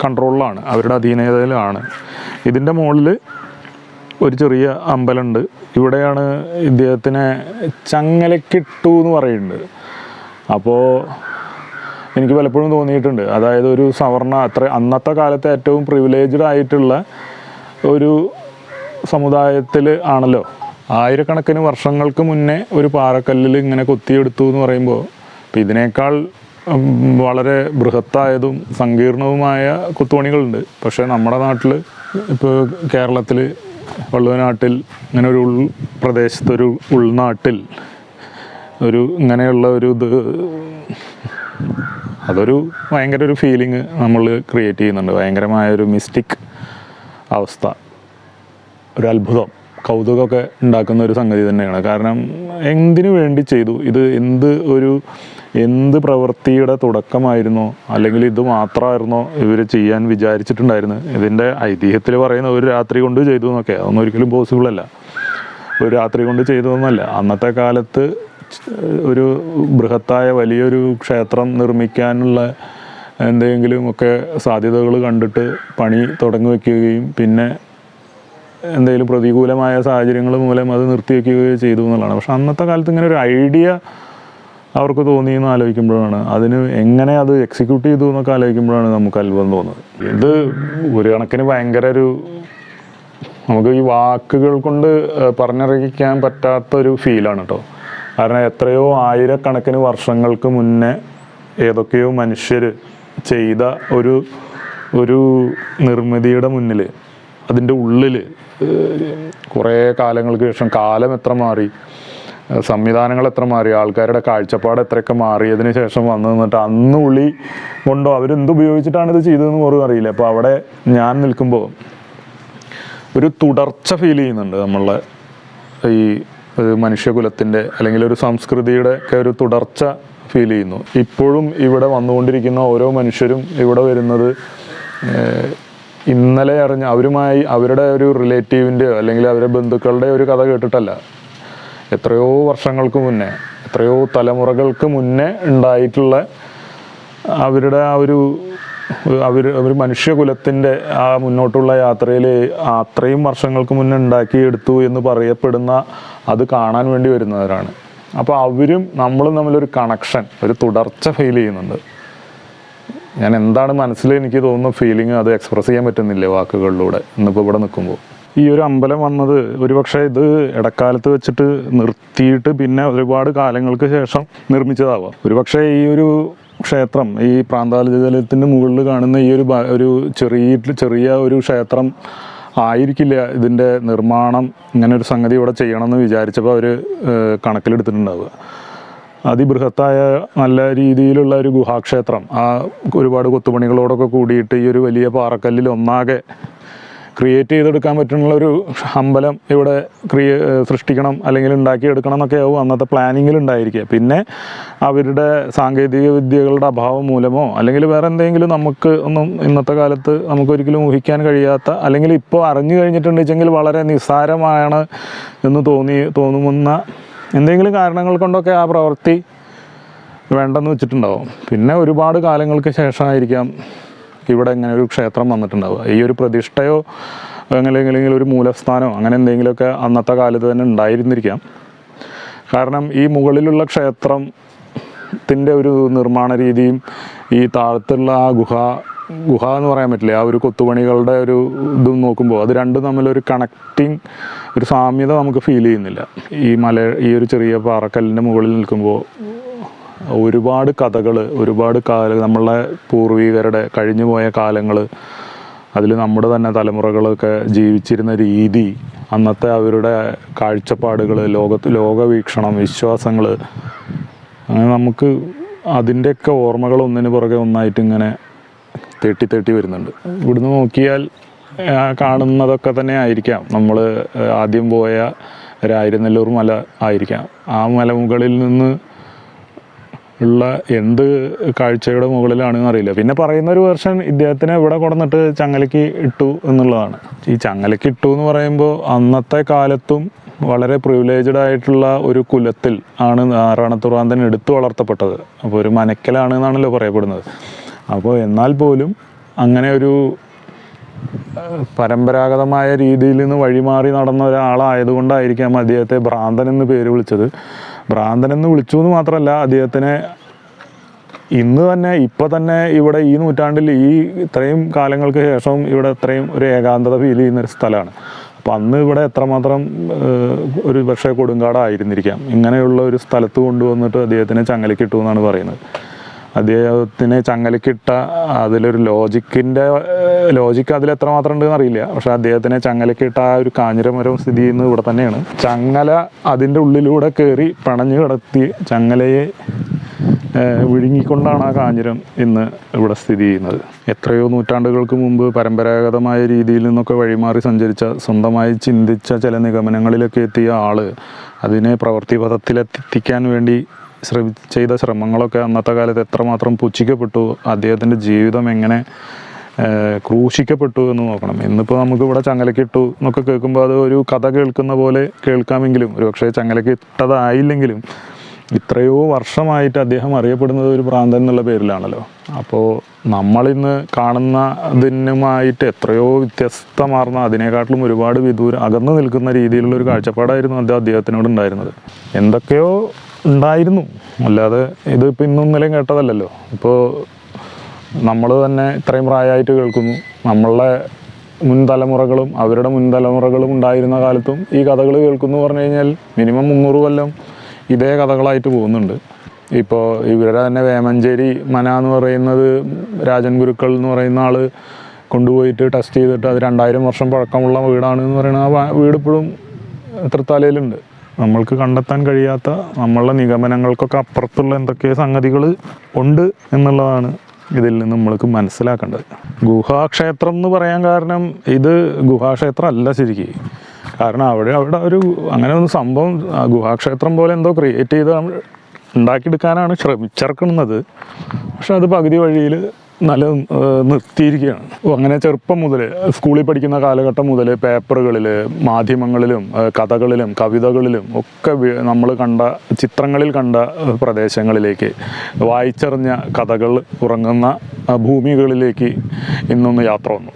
കൺട്രോളിലാണ് അവരുടെ അധീനതയിലാണ്. ഇതിന്റെ മുകളിൽ ഒരു ചെറിയ അമ്പലമുണ്ട്. ഇവിടെയാണ് ഇദ്ദേഹത്തിനെ ചങ്ങലക്കിട്ടു എന്ന് പറയുന്നുണ്ട് അപ്പോൾ എനിക്ക് പലപ്പോഴും തോന്നിയിട്ടുണ്ട്. അതായത് ഒരു സവർണ അത്ര അന്നത്തെ കാലത്തെ ഏറ്റവും പ്രിവിലേജ്ഡ് ആയിട്ടുള്ള ഒരു സമുദായത്തിൽ ആണല്ലോ ആയിരക്കണക്കിന് വർഷങ്ങൾക്ക് മുന്നേ ഒരു പാറക്കല്ലിൽ ഇങ്ങനെ കൊത്തിയെടുത്തു എന്ന് പറയുമ്പോൾ ഇപ്പം ഇതിനേക്കാൾ വളരെ ബൃഹത്തായതും സങ്കീർണവുമായ കൊത്തുപണികളുണ്ട്. പക്ഷേ നമ്മുടെ നാട്ടിൽ ഇപ്പോൾ കേരളത്തിൽ വള്ളുവനാട്ടിൽ ഇങ്ങനെ ഒരു ഉൾ പ്രദേശത്തൊരു ഉൾനാട്ടിൽ ഒരു ഇങ്ങനെയുള്ള ഒരു ഇത് അതൊരു ഭയങ്കര ഒരു ഫീലിംഗ് നമ്മൾ ക്രിയേറ്റ് ചെയ്യുന്നുണ്ട്. ഭയങ്കരമായ ഒരു മിസ്റ്റിക് അവസ്ഥ. ഒരു അത്ഭുതം. കൗതുകമൊക്കെ ഉണ്ടാക്കുന്ന ഒരു സംഗതി തന്നെയാണ്. കാരണം എന്തിനു വേണ്ടി ചെയ്തു? ഇത് എന്ത് ഒരു എന്ത് പ്രവൃത്തിയുടെ തുടക്കമായിരുന്നോ? അല്ലെങ്കിൽ ഇത് മാത്രമായിരുന്നോ ഇവർ ചെയ്യാൻ വിചാരിച്ചിട്ടുണ്ടായിരുന്നു ഇതിന്റെ ഐതിഹ്യത്തിൽ പറയുന്ന ഒരു രാത്രി കൊണ്ട് ചെയ്തു എന്നൊക്കെ. അതൊന്നും ഒരിക്കലും പോസിബിൾ അല്ല. ഒരു രാത്രി കൊണ്ട് ചെയ്തു എന്നല്ല അന്നത്തെ കാലത്ത് ഒരു ബൃഹത്തായ വലിയൊരു ക്ഷേത്രം നിർമ്മിക്കാനുള്ള എന്തെങ്കിലും ഒക്കെ സാധ്യതകൾ കണ്ടിട്ട് പണി തുടങ്ങി വയ്ക്കുകയും പിന്നെ എന്തെങ്കിലും പ്രതികൂലമായ സാഹചര്യങ്ങൾ മൂലം അത് നിർത്തിവെക്കുകയോ ചെയ്തു എന്നുള്ളതാണ്. പക്ഷെ അന്നത്തെ കാലത്ത് ഇങ്ങനെ ഒരു ഐഡിയ അവർക്ക് തോന്നി എന്ന് ആലോചിക്കുമ്പോഴാണ്. അതിന് എങ്ങനെ അത് എക്സിക്യൂട്ട് ചെയ്തു എന്നൊക്കെ ആലോചിക്കുമ്പോഴാണ് നമുക്ക് അത്ഭുതം തോന്നുന്നത്. ഇത് ഒരു കണക്കിന് ഭയങ്കര ഒരു നമുക്ക് ഈ വാക്കുകൾ കൊണ്ട് പറഞ്ഞറിയിക്കാൻ പറ്റാത്ത ഒരു ഫീലാണ് കേട്ടോ കാരണം എത്രയോ ആയിരക്കണക്കിന് വർഷങ്ങൾക്ക് മുന്നേ ഏതൊക്കെയോ മനുഷ്യർ ചെയ്ത ഒരു ഒരു നിർമ്മിതിയുടെ മുന്നിൽ അതിന്റെ ഉള്ളിൽ കുറേ കാലങ്ങൾക്ക് ശേഷം കാലം എത്ര മാറി? സംവിധാനങ്ങൾ എത്ര മാറി? ആൾക്കാരുടെ കാഴ്ചപ്പാട് എത്രയൊക്കെ മാറിയതിന് ശേഷം വന്നു നിന്നിട്ട് അന്ന് ഉള്ളി കൊണ്ടോ? അവരെന്ത് ഉപയോഗിച്ചിട്ടാണ് ഇത് ചെയ്തതെന്ന് പോലും അറിയില്ല. അപ്പോൾ അവിടെ ഞാൻ നിൽക്കുമ്പോൾ ഒരു തുടർച്ച ഫീൽ ചെയ്യുന്നുണ്ട് നമ്മളുടെ ഈ മനുഷ്യകുലത്തിന്റെ അല്ലെങ്കിൽ ഒരു സംസ്കൃതിയുടെ ഒക്കെ ഒരു തുടർച്ച ഫീൽ ചെയ്യുന്നു. ഇപ്പോഴും ഇവിടെ വന്നുകൊണ്ടിരിക്കുന്ന ഓരോ മനുഷ്യരും ഇവിടെ വരുന്നത് ഇന്നലെ അറിഞ്ഞ അവരുമായി അവരുടെ ഒരു റിലേറ്റീവിന്റെയോ അല്ലെങ്കിൽ അവരുടെ ബന്ധുക്കളുടെ ഒരു കഥ കേട്ടിട്ടല്ല. എത്രയോ വർഷങ്ങൾക്ക് മുന്നേ എത്രയോ തലമുറകൾക്ക് മുന്നേ ഉണ്ടായിട്ടുള്ള അവരുടെ ആ ഒരു അവർ അവർ മനുഷ്യകുലത്തിന്റെ ആ മുന്നോട്ടുള്ള യാത്രയിൽ അത്രയും വർഷങ്ങൾക്ക് മുന്നേ ഉണ്ടാക്കിയെടുത്തു എന്ന് പറയപ്പെടുന്ന അത് കാണാൻ വേണ്ടി വരുന്നവരാണ്. അപ്പോൾ അവരും നമ്മളും തമ്മിലൊരു കണക്ഷൻ ഒരു തുടർച്ച ഫീൽ ചെയ്യുന്നുണ്ട്. ഞാൻ എന്താണ് മനസ്സിൽ എനിക്ക് തോന്നുന്ന ഫീലിംഗ് അത് എക്സ്പ്രസ് ചെയ്യാൻ പറ്റുന്നില്ല വാക്കുകളിലൂടെ? ഇന്നിപ്പോൾ ഇവിടെ നിൽക്കുമ്പോൾ ഈ ഒരു അമ്പലം വന്നത് ഒരുപക്ഷെ ഇത് ഇടക്കാലത്ത് വെച്ചിട്ട് നിർത്തിയിട്ട് പിന്നെ ഒരുപാട് കാലങ്ങൾക്ക് ശേഷം നിർമ്മിച്ചതാവാം. ഒരുപക്ഷെ ഈ ഒരു ക്ഷേത്രം ഈ പ്രാന്താലജലത്തിന്റെ മുകളിൽ കാണുന്ന ഈ ഒരു ഒരു ചെറിയ ചെറിയ ഒരു ക്ഷേത്രം ആയിരിക്കില്ല ഇതിന്റെ നിർമ്മാണം ഇങ്ങനെ ഒരു സംഗതി ഇവിടെ ചെയ്യണമെന്ന് വിചാരിച്ചപ്പോൾ അവർ കണക്കിലെടുത്തിട്ടുണ്ടാവുക. അതിബൃഹത്തായ നല്ല രീതിയിലുള്ള ഒരു ഗുഹാക്ഷേത്രം. ആ ഒരുപാട് കൊത്തുപണികളോടൊക്കെ കൂടിയിട്ട് ഈ ഒരു വലിയ പാറക്കല്ലിൽ ഒന്നാകെ ക്രിയേറ്റ് ചെയ്തെടുക്കാൻ പറ്റുന്ന ഒരു അമ്പലം ഇവിടെ ക്രിയ സൃഷ്ടിക്കണം അല്ലെങ്കിൽ ഉണ്ടാക്കിയെടുക്കണം എന്നൊക്കെ ആവും അന്നത്തെ പ്ലാനിങ്ങിൽ ഉണ്ടായിരിക്കുക. പിന്നെ അവരുടെ സാങ്കേതിക വിദ്യകളുടെ അഭാവം മൂലമോ അല്ലെങ്കിൽ വേറെ എന്തെങ്കിലും നമുക്ക് ഒന്നും ഇന്നത്തെ കാലത്ത് നമുക്ക് ഒരിക്കലും ഊഹിക്കാൻ കഴിയാത്ത അല്ലെങ്കിൽ ഇപ്പോൾ അറിഞ്ഞു കഴിഞ്ഞിട്ടുണ്ടെങ്കിൽ വളരെ നിസ്സാരമാണ് എന്ന് തോന്നി തോന്നുന്ന എന്തെങ്കിലും കാരണങ്ങൾ കൊണ്ടൊക്കെ ആ പ്രവൃത്തി വേണ്ടെന്ന് വെച്ചിട്ടുണ്ടാവും. പിന്നെ ഒരുപാട് കാലങ്ങൾക്ക് ശേഷമായിരിക്കാം ഇവിടെ ഇങ്ങനെ ഒരു ക്ഷേത്രം വന്നിട്ടുണ്ടാവുക. ഈ ഒരു പ്രതിഷ്ഠയോ അങ്ങനെ ഒരു മൂലസ്ഥാനോ അങ്ങനെ എന്തെങ്കിലുമൊക്കെ അന്നത്തെ കാലത്ത് തന്നെ ഉണ്ടായിരുന്നിരിക്കാം. കാരണം ഈ മുകളിലുള്ള ക്ഷേത്രത്തിന്റെ ഒരു നിർമ്മാണ രീതിയും ഈ താഴത്തുള്ള ആ ഗുഹ ഗുഹ എന്ന് പറയാൻ പറ്റില്ല. ആ ഒരു കൊത്തുപണികളുടെ ഒരു ഇതും നോക്കുമ്പോൾ അത് രണ്ടും തമ്മിലൊരു കണക്റ്റിംഗ് ഒരു സാമ്യത നമുക്ക് ഫീൽ ചെയ്യുന്നില്ല. ഈ മല ഈ ഒരു ചെറിയ പാറക്കല്ലിന്റെ മുകളിൽ നിൽക്കുമ്പോൾ ഒരുപാട് കഥകൾ ഒരുപാട് കാല നമ്മളെ പൂർവികരുടെ കഴിഞ്ഞുപോയ കാലങ്ങൾ അതിൽ നമ്മുടെ തന്നെ തലമുറകളൊക്കെ ജീവിച്ചിരുന്ന രീതി അന്നത്തെ അവരുടെ കാഴ്ചപ്പാടുകൾ ലോകത്ത് ലോകവീക്ഷണം വിശ്വാസങ്ങൾ അങ്ങനെ നമുക്ക് അതിന്റെയൊക്കെ ഓർമ്മകൾ ഒന്നിന് പുറകെ ഒന്നായിട്ട് ഇങ്ങനെ തേട്ടി തേട്ടി വരുന്നുണ്ട്. ഇവിടുന്ന് നോക്കിയാൽ കാണുന്നതൊക്കെ തന്നെ ആയിരിക്കാം. നമ്മൾ ആദ്യം പോയ ഒരായിരനെല്ലൂർ മല ആയിരിക്കാം. ആ മലമുകളിൽ നിന്ന് ഉള്ള എന്ത് കാഴ്ചയുടെ മുകളിലാണെന്ന് അറിയില്ല. പിന്നെ പറയുന്ന ഒരു വെർഷൻ ഇദ്ദേഹത്തിനെ ഇവിടെ കൊടന്നിട്ട് ചങ്ങലയ്ക്ക് ഇട്ടു എന്നുള്ളതാണ്. ഈ ചങ്ങലയ്ക്ക് ഇട്ടു എന്ന് പറയുമ്പോൾ അന്നത്തെ കാലത്തും വളരെ പ്രിവിലേജഡ് ആയിട്ടുള്ള ഒരു കുലത്തിൽ ആണ് നാരായണത്തുറാന്തൻ എടുത്തു വളർത്തപ്പെട്ടത്. അപ്പോൾ ഒരു മനക്കലാണ് എന്നാണല്ലോ പറയപ്പെടുന്നത്. അപ്പോൾ എന്നാൽ പോലും അങ്ങനെ ഒരു പരമ്പരാഗതമായ രീതിയിൽ നിന്ന് വഴിമാറി നടന്ന ഒരാളായതുകൊണ്ടായിരിക്കാം അദ്ദേഹത്തെ ഭ്രാന്തൻ എന്ന് പേര് വിളിച്ചത്. ഭ്രാന്തൻ എന്ന് വിളിച്ചു എന്ന് മാത്രമല്ല അദ്ദേഹത്തിനെ ഇന്ന് തന്നെ ഇപ്പം തന്നെ ഇവിടെ ഈ നൂറ്റാണ്ടിൽ ഈ ഇത്രയും കാലങ്ങൾക്ക് ശേഷവും ഇവിടെ ഇത്രയും ഒരു ഏകാന്തത ഫീൽ ചെയ്യുന്ന ഒരു സ്ഥലമാണ്. അപ്പം അന്ന് ഇവിടെ എത്രമാത്രം ഒരു പക്ഷേ കൊടുങ്കാടായിരുന്നിരിക്കാം. ഇങ്ങനെയുള്ള ഒരു സ്ഥലത്ത് കൊണ്ടുവന്നിട്ട് അദ്ദേഹത്തിനെ ചങ്ങലക്കിട്ടു എന്നാണ് പറയുന്നത്. അദ്ദേഹത്തിനെ ചങ്ങലക്കിട്ട അതിലൊരു ലോജിക്കിന്റെ ലോജിക്ക് അതിൽ എത്രമാത്രം ഉണ്ടെന്ന് അറിയില്ല. പക്ഷെ അദ്ദേഹത്തിനെ ചങ്ങലക്കിട്ട ആ ഒരു കാഞ്ഞിരമരം സ്ഥിതി ചെയ്യുന്നത് ഇവിടെ തന്നെയാണ്. ചങ്ങല അതിന്റെ ഉള്ളിലൂടെ കയറി പണഞ്ഞു കിടത്തി ചങ്ങലയെ വിഴുങ്ങിക്കൊണ്ടാണ് ആ കാഞ്ഞിരം ഇന്ന് ഇവിടെ സ്ഥിതി ചെയ്യുന്നത്. എത്രയോ നൂറ്റാണ്ടുകൾക്ക് മുമ്പ് പരമ്പരാഗതമായ രീതിയിൽ നിന്നൊക്കെ വഴിമാറി സഞ്ചരിച്ച സ്വന്തമായി ചിന്തിച്ച ചില നിഗമനങ്ങളിലൊക്കെ എത്തിയ ആൾ അതിനെ പ്രവൃത്തിപഥത്തിലെത്തിക്കാൻ വേണ്ടി ശ്രമി ചെയ്ത ശ്രമങ്ങളൊക്കെ അന്നത്തെ കാലത്ത് എത്രമാത്രം പുച്ഛിക്കപ്പെട്ടു അദ്ദേഹത്തിന്റെ ജീവിതം എങ്ങനെ ക്രൂശിക്കപ്പെട്ടു എന്ന് നോക്കണം. ഇന്നിപ്പോൾ നമുക്ക് ഇവിടെ ചങ്ങലക്കിട്ടു എന്നൊക്കെ കേൾക്കുമ്പോൾ അത് ഒരു കഥ കേൾക്കുന്ന പോലെ കേൾക്കാമെങ്കിലും ഒരു പക്ഷേ ചങ്ങലക്കിട്ടതായില്ലെങ്കിലും ഇത്രയോ വർഷമായിട്ട് അദ്ദേഹം അറിയപ്പെടുന്നത് ഒരു പ്രാന്തൻ എന്നുള്ള പേരിലാണല്ലോ. അപ്പോൾ നമ്മളിന്ന് കാണുന്നതിനുമായിട്ട് എത്രയോ വ്യത്യസ്തമാർന്ന അതിനെക്കാട്ടിലും ഒരുപാട് വിദൂര അകന്നു നിൽക്കുന്ന രീതിയിലുള്ള ഒരു കാഴ്ചപ്പാടായിരുന്നു അദ്ദേഹം അദ്ദേഹത്തിനോട് ഉണ്ടായിരുന്നത് എന്തൊക്കെയോ ഉണ്ടായിരുന്നു. അല്ലാതെ ഇത് ഇപ്പം ഇന്നും ഇന്നലെയും കേട്ടതല്ലല്ലോ. ഇപ്പോൾ നമ്മൾ തന്നെ ഇത്രയും പ്രായമായിട്ട് കേൾക്കുന്നു. നമ്മളുടെ മുൻ തലമുറകളും അവരുടെ മുൻ തലമുറകളും ഉണ്ടായിരുന്ന കാലത്തും ഈ കഥകൾ കേൾക്കുന്നു പറഞ്ഞു കഴിഞ്ഞാൽ മിനിമം മുന്നൂറ് കൊല്ലം ഇതേ കഥകളായിട്ട് പോകുന്നുണ്ട്. ഇപ്പോൾ ഇവരുടെ തന്നെ വേമഞ്ചേരി മന എന്ന് പറയുന്നത് രാജൻ ഗുരുക്കൾ എന്ന് പറയുന്ന ആൾ കൊണ്ടുപോയിട്ട് ടെസ്റ്റ് ചെയ്തിട്ട് അത് രണ്ടായിരം വർഷം പഴക്കമുള്ള വീടാണ് എന്ന് പറയുന്ന ആ വീട് ഇപ്പോഴും തൃത്താലയിലുണ്ട്. നമ്മൾക്ക് കണ്ടെത്താൻ കഴിയാത്ത നമ്മളുടെ നിഗമനങ്ങൾക്കൊക്കെ അപ്പുറത്തുള്ള എന്തൊക്കെ സംഗതികൾ ഉണ്ട് എന്നുള്ളതാണ് ഇതിൽ നിന്ന് നമ്മൾക്ക് മനസ്സിലാക്കേണ്ടത്. ഗുഹാക്ഷേത്രം എന്ന് പറയാൻ കാരണം ഇത് ഗുഹാക്ഷേത്രം അല്ല ശരിക്ക്. കാരണം അവിടെ അവിടെ ഒരു അങ്ങനെ ഒന്ന് സംഭവം ഗുഹാക്ഷേത്രം പോലെ എന്തോ ക്രിയേറ്റ് ചെയ്ത് ഉണ്ടാക്കിയെടുക്കാനാണ് ശ്രമിച്ചിറക്കുന്നത് പക്ഷെ അത് പകുതി വഴിയിൽ നല്ല നിർത്തിയിരിക്കുകയാണ്. അങ്ങനെ ചെറുപ്പം മുതൽ സ്കൂളിൽ പഠിക്കുന്ന കാലഘട്ടം മുതൽ പേപ്പറുകളിൽ മാധ്യമങ്ങളിലും കഥകളിലും കവിതകളിലും ഒക്കെ നമ്മൾ കണ്ട ചിത്രങ്ങളിൽ കണ്ട പ്രദേശങ്ങളിലേക്ക് വായിച്ചറിഞ്ഞ കഥകൾ ഉറങ്ങുന്ന ഭൂമികളിലേക്ക് ഇന്നൊന്ന് യാത്ര വന്നു.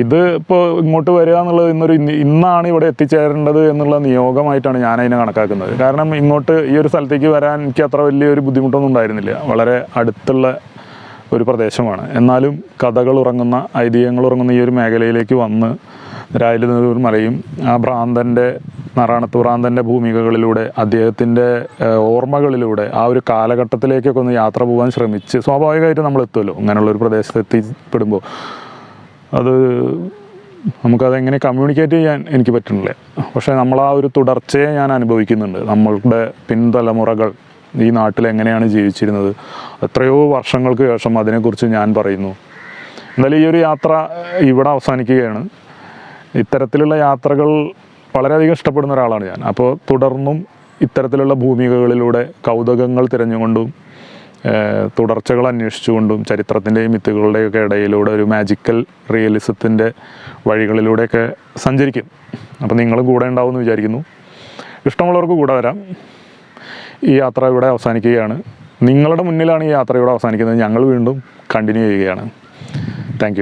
ഇത് ഇപ്പോൾ ഇങ്ങോട്ട് വരിക എന്നുള്ളത് ഇന്നൊരു ഇന്ന് ഇന്നാണ് ഇവിടെ എത്തിച്ചേരേണ്ടത് എന്നുള്ള നിയോഗമായിട്ടാണ് ഞാൻ അതിനെ കണക്കാക്കുന്നത്. കാരണം ഇങ്ങോട്ട് ഈ ഒരു സ്ഥലത്തേക്ക് വരാൻ എനിക്ക് അത്ര വലിയൊരു ബുദ്ധിമുട്ടൊന്നും ഉണ്ടായിരുന്നില്ല. വളരെ അടുത്തുള്ള ഒരു പ്രദേശമാണ്. എന്നാലും കഥകൾ ഉറങ്ങുന്ന ഐതിഹ്യങ്ങൾ ഉറങ്ങുന്ന ഈ ഒരു മേഖലയിലേക്ക് വന്ന് രായലൂർ മലയും ആ ഭ്രാന്തന്റെ നാറാണത്ത് ഭ്രാന്തന്റെ ഭൂമികകളിലൂടെ അദ്ദേഹത്തിന്റെ ഓർമ്മകളിലൂടെ ആ ഒരു കാലഘട്ടത്തിലേക്കൊക്കെ ഒന്ന് യാത്ര പോകാൻ ശ്രമിച്ച് സ്വാഭാവികമായിട്ട് നമ്മൾ എത്തുമല്ലോ. അങ്ങനെയുള്ള ഒരു പ്രദേശത്ത് എത്തിപ്പെടുമ്പോൾ. അത് നമുക്കതെങ്ങനെ കമ്മ്യൂണിക്കേറ്റ് ചെയ്യാൻ എനിക്ക് പറ്റുന്നില്ല. പക്ഷേ നമ്മൾ ആ ഒരു തുടർച്ചയെ ഞാൻ അനുഭവിക്കുന്നുണ്ട്. നമ്മളുടെ പിൻതലമുറകൾ ഈ നാട്ടിൽ എങ്ങനെയാണ് ജീവിച്ചിരുന്നത്? എത്രയോ വർഷങ്ങൾക്ക് ശേഷം അതിനെക്കുറിച്ച് ഞാൻ പറയുന്നു. എന്നാലും ഈ ഒരു യാത്ര ഇവിടെ അവസാനിക്കുകയാണ്. ഇത്തരത്തിലുള്ള യാത്രകൾ വളരെയധികം ഇഷ്ടപ്പെടുന്ന ഒരാളാണ് ഞാൻ. അപ്പോൾ തുടർന്നും ഇത്തരത്തിലുള്ള ഭൂമികകളിലൂടെ കൗതുകങ്ങൾ തിരഞ്ഞുകൊണ്ടും തുടർച്ചകൾ അന്വേഷിച്ചുകൊണ്ടും ചരിത്രത്തിന്റെയും മിത്തുകളുടെയൊക്കെ ഇടയിലൂടെ ഒരു മാജിക്കൽ റിയലിസത്തിന്റെ വഴികളിലൂടെയൊക്കെ സഞ്ചരിക്കും. അപ്പോൾ നിങ്ങളും കൂടെ ഉണ്ടാവുമെന്ന് വിചാരിക്കുന്നു. ഇഷ്ടമുള്ളവർക്ക് കൂടെ വരാം. ഈ യാത്ര ഇവിടെ അവസാനിക്കുകയാണ്. നിങ്ങളുടെ മുന്നിലാണ് ഈ യാത്ര ഇവിടെ അവസാനിക്കുന്നത്. ഞങ്ങൾ വീണ്ടും കണ്ടിന്യൂ ചെയ്യുകയാണ്. താങ്ക്